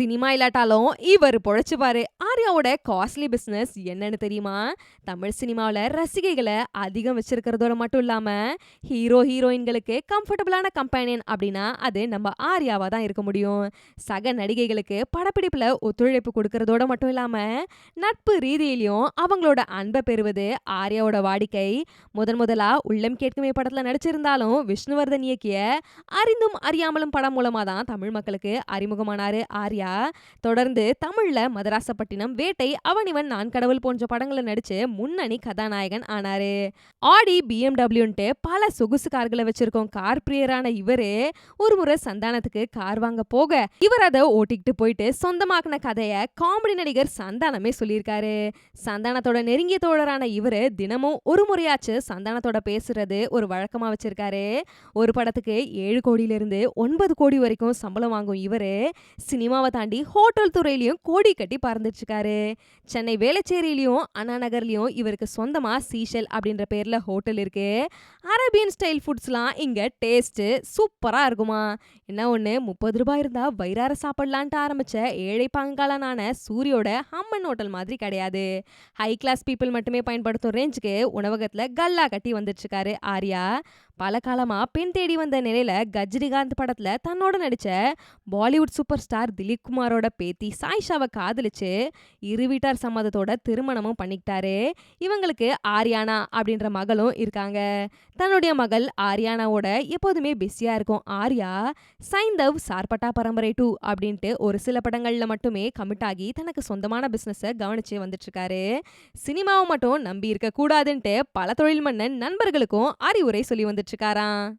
Cinema இல்லாட்டாலும் இவர் பொழைச்சுப்பாரு. ஆர்யாவோட costly business என்னன்னு தெரியுமா? தமிழ் சினிமாவில் ரசிகைகளை அதிகம் வச்சிருக்கிறதோட மட்டும் இல்லாம ஹீரோ ஹீரோயின்களுக்கு கம்ஃபர்டபுளான கம்பெனியன் அப்படின்னா அது நம்ம ஆர்யாவா தான் இருக்க முடியும். சக நடிகைகளுக்கு படப்பிடிப்புல ஒத்துழைப்பு கொடுக்கறதோட மட்டும் இல்லாம நட்பு ரீதியிலையும் அவங்களோட அன்பை பெறுவது ஆர்யாவோட வாடிக்கை. முதன் முதலா உள்ளம் கேட்குமே படத்துல நடிச்சிருந்தாலும் விஷ்ணுவர்தன் இயக்கிய அறிந்தும் அறியாமலும் படம் மூலமா தான் தமிழ் மக்களுக்கு அறிமுகமானாரு ஆர்யா. தொடர்ந்து தமிழ்ல மதராசப்பட்டினம் வேட்டை அவனிவன் நான் கடவுள் போன்ற படங்களை நடிச்சு முன்னணி கதாநாயகன் ஆனாரு. ஆடி பிஎம்டபிள்யூன்ட்டு பல சொகுசு கார்களை வச்சிருக்கோம் கார் பிரியரான இவரு ஒரு முறை சந்தானத்துக்கு கார் வாங்க போக இவர் அதை ஓட்டிக்கிட்டு போயிட்டு சொந்தமாக்குன கதைய காமெடி நடிகர் சந்தானமே சொல்லியிருக்காரு. சந்தானத்தோட நெருங்கிய தோழரான இவரு தினமும் ஒரு முறையாச்சு சந்தானத்தோட பேசுறது ஒரு வழக்கமா வச்சிருக்காரு. ஒரு படத்துக்கு ஏழு கோடியிலிருந்து ஒன்பது கோடி வரைக்கும் சம்பளம் வாங்கும் இவரு சினிமாவை தாண்டி ஹோட்டல் துறையிலயும் கோடி கட்டி பறந்துட்டு இருக்காரு சென்னை வேளச்சேரியிலையும் அண்ணா நகர்லயும் இவருக்கு சொந்தமா சீஷல் அப்படின்ற பேரில் ஹோட்டல் இருக்கு. அரேபியன் ஸ்டைல் ஃபுட்ஸ்லாம் இங்க டேஸ்ட் சூப்பரா இருக்குமா. என்ன ஒண்ணு முப்பது ரூபாய் இருந்தா வயிறார சாப்பிடலான்ட்டு ஆரம்பிச்ச ஏழை பங்காளனான சூரியோட ஹம்மன் ஹோட்டல் மாதிரி கிடையாது. ஹை கிளாஸ் பீப்புள் மட்டுமே பயன்படுத்தும் ரேஞ்சுக்கு உணவகத்துல கல்லா கட்டி வந்துட்டு ஆர்யா. பல காலமா பெண் தேடி வந்த நிலையில கஜ்ரிகாந்த் படத்துல தன்னோட நடிச்ச பாலிவுட் சூப்பர் ஸ்டார் திலீப் குமாரோட பேத்தி சாய்ஷாவை காதலிச்சு இரு வீட்டார் சம்மதத்தோட திருமணமும் பண்ணிக்கிட்டாரு. இவங்களுக்கு ஆரியானா அப்படின்ற மகளும் இருக்காங்க. தன்னுடைய மகள் ஆரியானாவோட எப்போதுமே பிஸியா இருக்கும். ஆர்யா சைந்தவ் சார்பட்டா பரம்பரை டூ அப்படின்ட்டு ஒரு சில படங்கள்ல மட்டுமே கமிட் ஆகி தனக்கு சொந்தமான பிசினஸை கவனிச்சு வந்துட்டு இருக்காரு சினிமாவை மட்டும் நம்பி இருக்க கூடாதுன்ட்டு பல தொழில் மன்னன் நண்பர்களுக்கும் அறிவுரை சொல்லி வந்துட்டு praticará